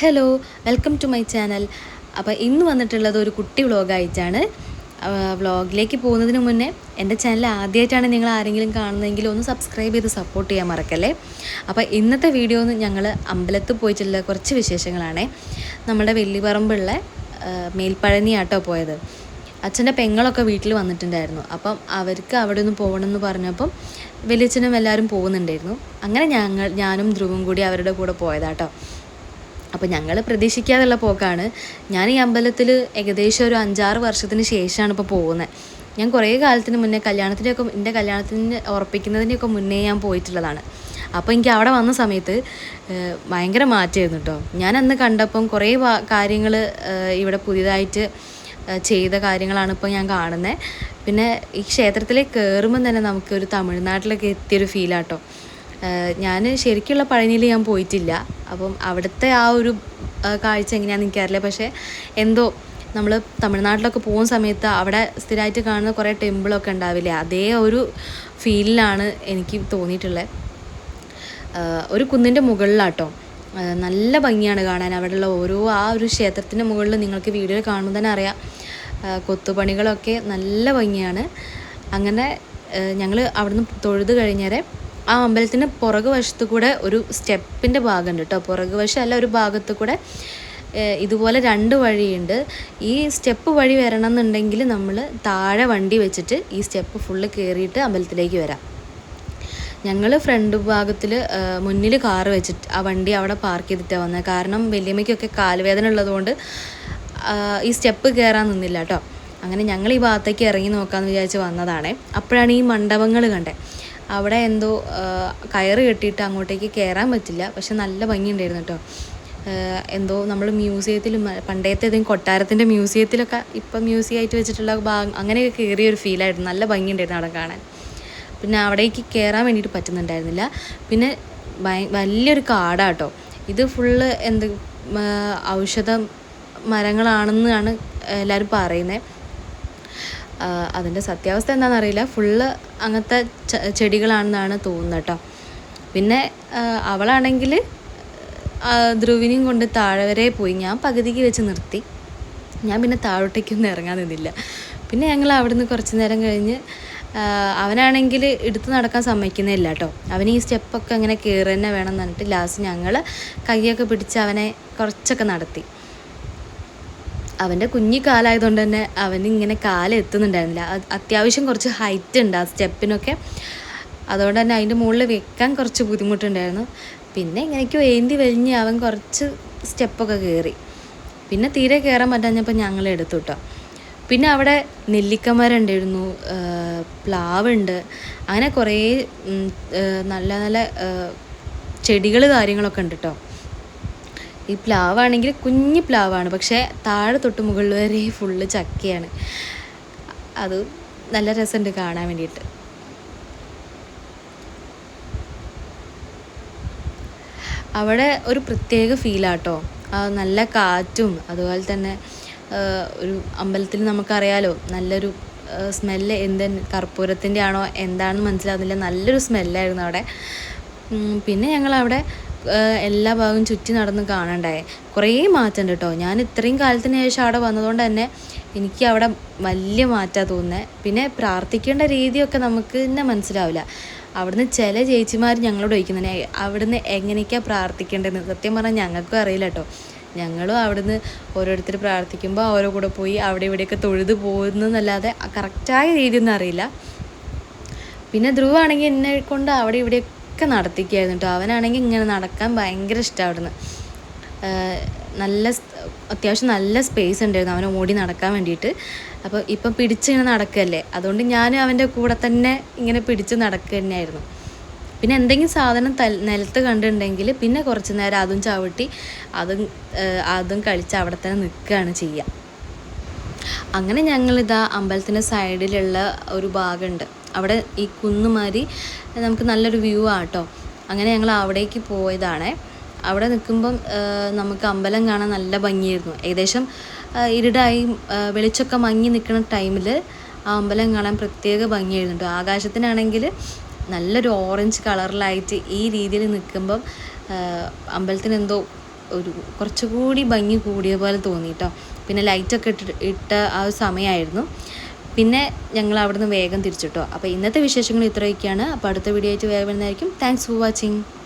Hello welcome to my channel അപ്പോൾ ഇന്ന് വന്നിട്ടുള്ളത് ഒരു കുട്ടി വ്ളോഗായിട്ടാണ് വ്ളോഗിലേക്ക് പോകുന്നതിന് മുന്നേ എന്റെ ചാനൽ ആദ്യമായിട്ടാണ് നിങ്ങൾ ആരെങ്കിലും കാണുന്നതെങ്കിൽ ഒന്ന് സബ്സ്ക്രൈബ് ചെയ്ത് സപ്പോർട്ട് ചെയ്യാൻ മറക്കല്ലേ? അപ്പോൾ ഇന്നത്തെ വീഡിയോ ഞങ്ങൾ അമ്പലത്തിൽ പോയിട്ടുള്ള കുറച്ച് വിശേഷങ്ങളാണേ. നമ്മുടെ വെള്ളിപറമ്പുള്ള മേൽപ്പഴനിയാട്ടോ പോയത്. അച്ഛന്റെ പെങ്ങളൊക്കെ വീട്ടിൽ വന്നിട്ടുണ്ടായിരുന്നു. അപ്പം അവർക്ക് അവിടെ ഒന്ന് പോകണമെന്ന് പറഞ്ഞപ്പം വലിയച്ഛനും എല്ലാവരും പോകുന്നുണ്ടായിരുന്നു. അങ്ങനെ ഞങ്ങൾ ഞാനും ധ്രുവും കൂടി അവരുടെ കൂടെ പോയതാട്ടോ. അപ്പോൾ ഞങ്ങൾ പ്രതീക്ഷിക്കാതുള്ള പോക്കാണ്. ഞാൻ ഈ അമ്പലത്തിൽ ഏകദേശം ഒരു അഞ്ചാറ് വർഷത്തിന് ശേഷമാണ് ഇപ്പോൾ പോകുന്നത് ഞാൻ കുറേ കാലത്തിന് മുന്നേ കല്യാണത്തിന്റെയൊക്കെ എന്റെ കല്യാണത്തിന് ഉറപ്പിക്കുന്നതിന്റെയൊക്കെ മുന്നേ ഞാൻ പോയിട്ടുള്ളതാണ്. അപ്പോൾ എനിക്ക് അവിടെ വന്ന സമയത്ത് ഭയങ്കര മാറ്റമായിരുന്നു കേട്ടോ ഞാൻ അന്ന് കണ്ടപ്പം കുറേ കാര്യങ്ങൾ ഇവിടെ പുതിയതായിട്ട് ചെയ്ത കാര്യങ്ങളാണ് ഇപ്പോൾ ഞാൻ കാണുന്നത് പിന്നെ ഈ ക്ഷേത്രത്തിലേക്ക് കയറുമ്പം തന്നെ നമുക്കൊരു തമിഴ്നാട്ടിലൊക്കെ എത്തിയൊരു ഫീലാട്ടോ ഞാൻ ശരിക്കുള്ള പഴനിയിൽ ഞാൻ പോയിട്ടില്ല. അപ്പം അവിടുത്തെ ആ ഒരു കാഴ്ച എങ്ങനെയാണെന്ന് എനിക്കറിയില്ല. പക്ഷേ എന്തോ നമ്മൾ തമിഴ്നാട്ടിലൊക്കെ പോകുന്ന സമയത്ത് അവിടെ സ്ഥിരമായിട്ട് കാണുന്ന കുറേ ടെമ്പിളൊക്കെ ഉണ്ടാവില്ലേ? അതേ ഒരു ഫീലിലാണ് എനിക്ക് തോന്നിയിട്ടുള്ളത്. ഒരു കുന്നിന്റെ മുകളിലാട്ടോ. നല്ല ഭംഗിയാണ് കാണാൻ. അവിടെയുള്ള ഓരോ ആ ഒരു ക്ഷേത്രത്തിന്റെ മുകളിൽ നിങ്ങൾക്ക് വീഡിയോയിൽ കാണുമ്പോൾ തന്നെ അറിയാം. കൊത്തുപണികളൊക്കെ നല്ല ഭംഗിയാണ്. അങ്ങനെ ഞങ്ങൾ അവിടുന്ന് തൊഴുത് കഴിഞ്ഞേരെ ആ അമ്പലത്തിന്റെ പുറകു വശത്ത് കൂടെ ഒരു സ്റ്റെപ്പിന്റെ ഭാഗമുണ്ട് കേട്ടോ. പുറകു വശം അല്ല ഒരു ഭാഗത്ത് കൂടെ ഇതുപോലെ രണ്ട് വഴിയുണ്ട്. ഈ സ്റ്റെപ്പ് വഴി വരണം എന്നുണ്ടെങ്കിൽ നമ്മൾ താഴെ വണ്ടി വെച്ചിട്ട് ഈ സ്റ്റെപ്പ് ഫുള്ള് കയറിയിട്ട് അമ്പലത്തിലേക്ക് വരാം. ഞങ്ങൾ ഫ്രണ്ട് ഭാഗത്തിൽ മുന്നിൽ കാറ് വെച്ചിട്ട് ആ വണ്ടി അവിടെ പാർക്ക് ചെയ്തിട്ടാണ് വന്നത് കാരണം വലിയമ്മയ്ക്കൊക്കെ കാൽവേദന ഉള്ളതുകൊണ്ട് ഈ സ്റ്റെപ്പ് കയറാൻ നിന്നില്ല കേട്ടോ. അങ്ങനെ ഞങ്ങൾ ഈ ഭാഗത്തേക്ക് ഇറങ്ങി നോക്കാമെന്ന് വിചാരിച്ച് വന്നതാണേ. അപ്പോഴാണ് ഈ മണ്ഡപങ്ങൾ കണ്ടേ. അവിടെ എന്തോ കയറ് കെട്ടിയിട്ട് അങ്ങോട്ടേക്ക് കയറാൻ പറ്റില്ല. പക്ഷെ നല്ല ഭംഗിയുണ്ടായിരുന്നു കേട്ടോ. എന്തോ നമ്മൾ മ്യൂസിയത്തിലും പണ്ടത്തെ ഏതെങ്കിലും കൊട്ടാരത്തിന്റെ മ്യൂസിയത്തിലൊക്കെ ഇപ്പം മ്യൂസിയമായിട്ട് വെച്ചിട്ടുള്ള ഭാഗം അങ്ങനെയൊക്കെ കയറിയ ഒരു ഫീലായിരുന്നു നല്ല ഭംഗിയുണ്ടായിരുന്നു അവിടെ കാണാൻ. പിന്നെ അവിടേക്ക് കയറാൻ വേണ്ടിയിട്ട് പറ്റുന്നുണ്ടായിരുന്നില്ല. പിന്നെ വലിയൊരു കാടാട്ടോ ഇത് ഫുള്ള് എന്ത് ഔഷധ മരങ്ങളാണെന്നാണ് എല്ലാവരും പറയുന്നത്. അതിന്റെ സത്യാവസ്ഥ എന്താണെന്നറിയില്ല. ഫുള്ള് അങ്ങനത്തെ ചെടികളാണെന്നാണ് തോന്നുന്നത് കേട്ടോ. പിന്നെ അവളാണെങ്കിൽ ധ്രുവിനെയും കൊണ്ട് താഴെ വരെ പോയി. ഞാൻ പകുതിക്ക് വെച്ച് നിർത്തി. ഞാൻ പിന്നെ താഴോട്ടേക്കൊന്നും ഇറങ്ങാൻ നിന്നില്ല. പിന്നെ ഞങ്ങൾ അവിടുന്ന് കുറച്ച് നേരം കഴിഞ്ഞ് അവനാണെങ്കിൽ എടുത്ത് നടക്കാൻ സമ്മതിക്കുന്നില്ല കേട്ടോ. അവന് ഈ സ്റ്റെപ്പൊക്കെ അങ്ങനെ കയറി തന്നെ വേണം എന്ന് പറഞ്ഞിട്ട് ലാസ്റ്റ് ഞങ്ങൾ കൈയൊക്കെ പിടിച്ച് അവനെ കുറച്ചൊക്കെ നടത്തി. അവന്റെ കുഞ്ഞി കാലായതുകൊണ്ട് തന്നെ അവന് ഇങ്ങനെ കാലെത്തുന്നുണ്ടായിരുന്നില്ല. അത് അത്യാവശ്യം കുറച്ച് ഹൈറ്റ് ഉണ്ട് ആ സ്റ്റെപ്പിനൊക്കെ അതുകൊണ്ട് തന്നെ അതിന്റെ മുകളിൽ വെക്കാൻ കുറച്ച് ബുദ്ധിമുട്ടുണ്ടായിരുന്നു. പിന്നെ ഇങ്ങനെയൊക്കെ ഏന്തി വലിഞ്ഞ് അവൻ കുറച്ച് സ്റ്റെപ്പൊക്കെ കയറി പിന്നെ തീരെ കയറാൻ പറ്റാഞ്ഞപ്പോൾ ഞങ്ങൾ എടുത്തു കേട്ടോ പിന്നെ അവിടെ നെല്ലിക്കമരുണ്ടായിരുന്നു പ്ലാവുണ്ട്. അങ്ങനെ കുറേ നല്ല നല്ല ചെടികൾ കാര്യങ്ങളൊക്കെ ഉണ്ട് കേട്ടോ ഈ പ്ലാവാണെങ്കിൽ കുഞ്ഞ് പ്ലാവാണ് പക്ഷേ താഴെ തൊട്ട് മുകളിൽ വരെ ഫുള്ള് ചക്കയാണ്. അത് നല്ല രസമുണ്ട് കാണാൻ വേണ്ടിയിട്ട്. അവിടെ ഒരു പ്രത്യേക ഫീലാട്ടോ. നല്ല കാറ്റും അതുപോലെ തന്നെ ഒരു അമ്പലത്തിൽ നമുക്കറിയാലോ നല്ലൊരു സ്മെല്ല് എന്ത് കർപ്പൂരത്തിന്റെ ആണോ എന്താണെന്ന് മനസ്സിലാകുന്നില്ല നല്ലൊരു സ്മെല്ലായിരുന്നു അവിടെ. പിന്നെ ഞങ്ങളവിടെ എല്ലാ ഭാഗവും ചുറ്റി നടന്ന് കാണണ്ടായി കുറേ മാറ്റം കേട്ടോ ഞാൻ ഇത്രയും കാലത്തിന് ശേഷം അവിടെ വന്നതുകൊണ്ട് തന്നെ എനിക്ക് അവിടെ വലിയ മാറ്റാ തോന്നുന്നത് പിന്നെ പ്രാർത്ഥിക്കേണ്ട രീതിയൊക്കെ നമുക്ക് തന്നെ മനസ്സിലാവില്ല. അവിടുന്ന് ചില ചേച്ചിമാർ ഞങ്ങളോട് ചോദിക്കുന്നതിനെ അവിടുന്ന് എങ്ങനെയൊക്കെയാണ് പ്രാർത്ഥിക്കേണ്ടതെന്ന് സത്യം പറഞ്ഞാൽ ഞങ്ങൾക്കും അറിയില്ല കേട്ടോ ഞങ്ങളും അവിടുന്ന് ഓരോരുത്തർ പ്രാർത്ഥിക്കുമ്പോൾ ഓരോ കൂടെ പോയി അവിടെ ഇവിടെയൊക്കെ തൊഴുത് പോകുന്നതല്ലാതെ കറക്റ്റായ രീതിയൊന്നും അറിയില്ല. പിന്നെ ധ്രുവാണെങ്കിൽ എന്നെ കൊണ്ട് അവിടെ ഇവിടെയൊക്കെ നടത്തിക്കായിരുന്നു കേട്ടോ അവനാണെങ്കിൽ ഇങ്ങനെ നടക്കാൻ ഭയങ്കര ഇഷ്ടം അവിടുന്ന് നല്ല അത്യാവശ്യം നല്ല സ്പേസ് ഉണ്ടായിരുന്നു അവനെ ഓടി നടക്കാൻ വേണ്ടിയിട്ട്. അപ്പോൾ ഇപ്പം പിടിച്ചിങ്ങനെ നടക്കുകയല്ലേ അതുകൊണ്ട് ഞാനും അവന്റെ കൂടെ തന്നെ ഇങ്ങനെ പിടിച്ച് നടക്കുക തന്നെയായിരുന്നു. പിന്നെ എന്തെങ്കിലും സാധനം തൽ നിലത്ത് കണ്ടിട്ടുണ്ടെങ്കിൽ പിന്നെ കുറച്ച് നേരം അതും ചവിട്ടി അതും അതും കളിച്ച് അവിടെ തന്നെ നിൽക്കുകയാണ് ചെയ്യുക. അങ്ങനെ ഞങ്ങളിതാ അമ്പലത്തിന്റെ സൈഡിലുള്ള ഒരു ഭാഗമുണ്ട്. അവിടെ ഈ കുന്നുമാരി നമുക്ക് നല്ലൊരു വ്യൂ ആട്ടോ. അങ്ങനെ ഞങ്ങൾ അവിടേക്ക് പോയതാണ്. അവിടെ നിൽക്കുമ്പം നമുക്ക് അമ്പലം കാണാൻ നല്ല ഭംഗിയായിരുന്നു. ഏകദേശം ഇരുടായി വെളിച്ചമൊക്കെ മങ്ങി നിൽക്കുന്ന ടൈമിൽ ആ അമ്പലം കാണാൻ പ്രത്യേക ഭംഗിയായിരുന്നു. കേട്ടോ ആകാശത്തിനാണെങ്കിൽ നല്ലൊരു ഓറഞ്ച് കളറിലായിട്ട് ഈ രീതിയിൽ നിൽക്കുമ്പം അമ്പലത്തിന് എന്തോ ഒരു കുറച്ചുകൂടി ഭംഗി കൂടിയ പോലെ തോന്നി കേട്ടോ പിന്നെ ലൈറ്റൊക്കെ ഇട്ട് ഇട്ട ആ ഒരു സമയമായിരുന്നു. പിന്നെ ഞങ്ങൾ അവിടുന്ന് വേഗം തിരിച്ചിട്ടോ. അപ്പോൾ ഇന്നത്തെ വിശേഷങ്ങൾ ഇത്രയൊക്കെയാണ്. അപ്പോൾ അടുത്ത വീഡിയോ ആയിട്ട് വേഗം വരുന്നതായിരിക്കും. Thanks for watching